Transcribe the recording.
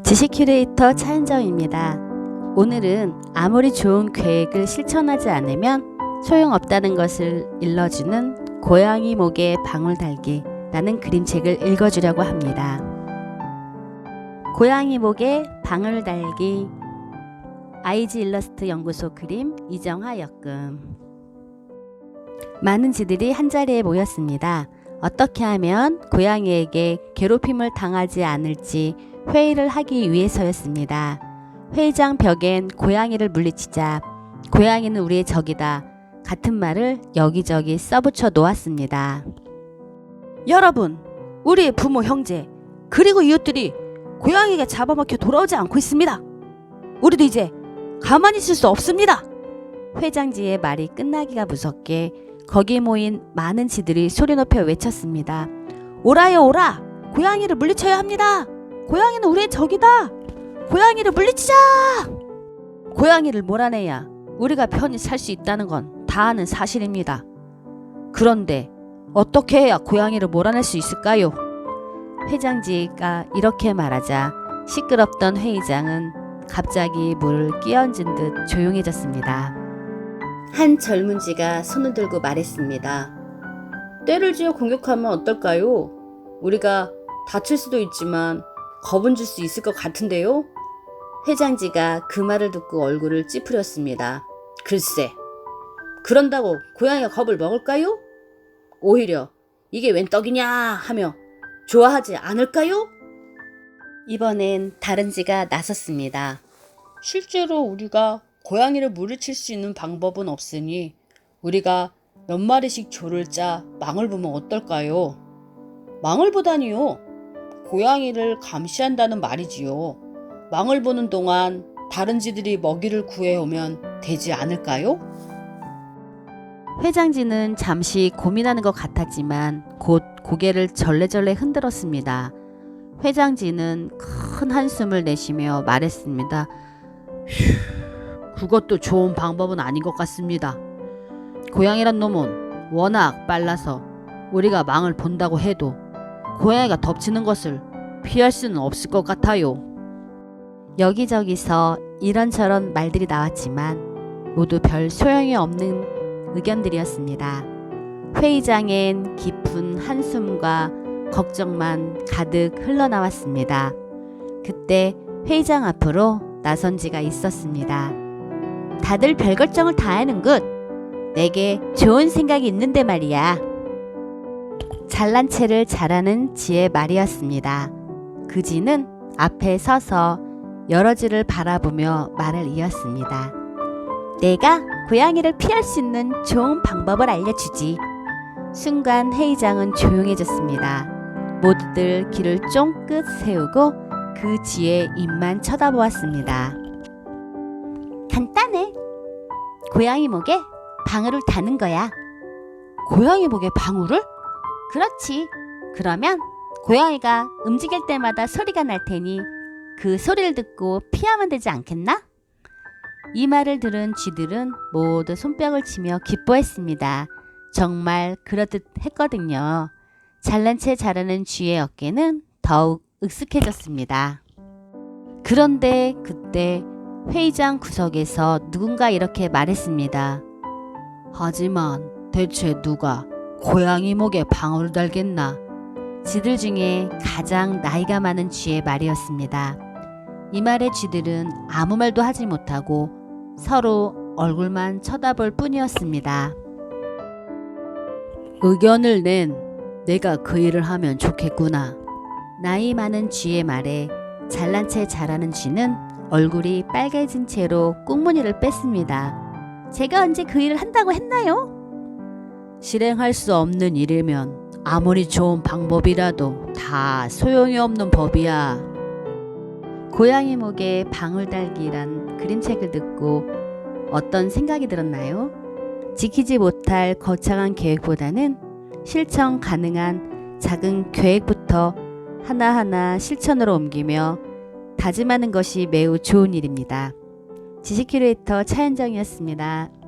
지식 큐레이터 차은정입니다. 오늘은 아무리 좋은 계획을 실천하지 않으면 소용없다는 것을 일러주는 고양이 목에 방울 달기라는 그림책을 읽어주려고 합니다. 고양이 목에 방울 달기 아이즈 일러스트 연구소 그림 이정화 역금 많은 지들이 한자리에 모였습니다. 어떻게 하면 고양이에게 괴롭힘을 당하지 않을지 회의를 하기 위해서였습니다. 회의장 벽엔 고양이를 물리치자 고양이는 우리의 적이다 같은 말을 여기저기 써붙여 놓았습니다. 여러분, 우리의 부모 형제 그리고 이웃들이 고양이가 잡아먹혀 돌아오지 않고 있습니다. 우리도 이제 가만히 있을 수 없습니다. 회장지의 말이 끝나기가 무섭게 거기 모인 많은 지들이 소리 높여 외쳤습니다. 오라요 오라! 고양이를 물리쳐야 합니다. 고양이는 우리의 적이다. 고양이를 물리치자. 고양이를 몰아내야 우리가 편히 살 수 있다는 건 다 아는 사실입니다. 그런데 어떻게 해야 고양이를 몰아낼 수 있을까요? 회장지가 이렇게 말하자 시끄럽던 회의장은 갑자기 물을 끼얹은 듯 조용해졌습니다. 한 젊은 지가 손을 들고 말했습니다. 때를 지어 공격하면 어떨까요? 우리가 다칠 수도 있지만 겁은 줄 수 있을 것 같은데요? 회장지가 그 말을 듣고 얼굴을 찌푸렸습니다. 글쎄, 그런다고 고양이가 겁을 먹을까요? 오히려 이게 웬 떡이냐 하며 좋아하지 않을까요? 이번엔 다른 지가 나섰습니다. 실제로 우리가 고양이를 물리칠 수 있는 방법은 없으니 우리가 몇 마리씩 조를 짜 망을 보면 어떨까요? 망을 보다니요. 고양이를 감시한다는 말이지요. 망을 보는 동안 다른 지들이 먹이를 구해오면 되지 않을까요? 회장지는 잠시 고민하는 것 같았지만 곧 고개를 절레절레 흔들었습니다. 회장지는 큰 한숨을 내쉬며 말했습니다. 그것도 좋은 방법은 아닌 것 같습니다. 고양이란 놈은 워낙 빨라서 우리가 망을 본다고 해도 고양이가 덮치는 것을 피할 수는 없을 것 같아요. 여기저기서 이런저런 말들이 나왔지만 모두 별 소용이 없는 의견들이었습니다. 회의장엔 깊은 한숨과 걱정만 가득 흘러나왔습니다. 그때 회의장 앞으로 나선 지가 있었습니다. 다들 별 걱정을 다 하는군. 내게 좋은 생각이 있는데 말이야. 잘난 체를 잘하는 지의 말이었습니다. 그 지는 앞에 서서 여러 지를 바라보며 말을 이었습니다. 내가 고양이를 피할 수 있는 좋은 방법을 알려주지. 순간 회의장은 조용해졌습니다. 모두들 귀를 쫑긋 세우고 그 지의 입만 쳐다보았습니다. 간단해. 고양이 목에 방울을 다는 거야. 고양이 목에 방울을? 그렇지. 그러면 고양이가 움직일 때마다 소리가 날 테니 그 소리를 듣고 피하면 되지 않겠나? 이 말을 들은 쥐들은 모두 손뼉을 치며 기뻐했습니다. 정말 그렇듯 했거든요. 잘난 체 잘하는 쥐의 어깨는 더욱 익숙해졌습니다. 그런데 그때 회의장 구석에서 누군가 이렇게 말했습니다. 하지만 대체 누가 고양이 목에 방울을 달겠나? 쥐들 중에 가장 나이가 많은 쥐의 말이었습니다. 이 말에 쥐들은 아무 말도 하지 못하고 서로 얼굴만 쳐다볼 뿐이었습니다. 의견을 낸 내가 그 일을 하면 좋겠구나. 나이 많은 쥐의 말에 잘난 체 잘하는 쥐는 얼굴이 빨개진 채로 꽁무니를 뺐습니다. 제가 언제 그 일을 한다고 했나요? 실행할 수 없는 일이면 아무리 좋은 방법이라도 다 소용이 없는 법이야. 고양이 목에 방울 달기란 그림책을 듣고 어떤 생각이 들었나요? 지키지 못할 거창한 계획보다는 실천 가능한 작은 계획부터 하나하나 실천으로 옮기며 다짐하는 것이 매우 좋은 일입니다. 지식 큐레이터 차현정이었습니다.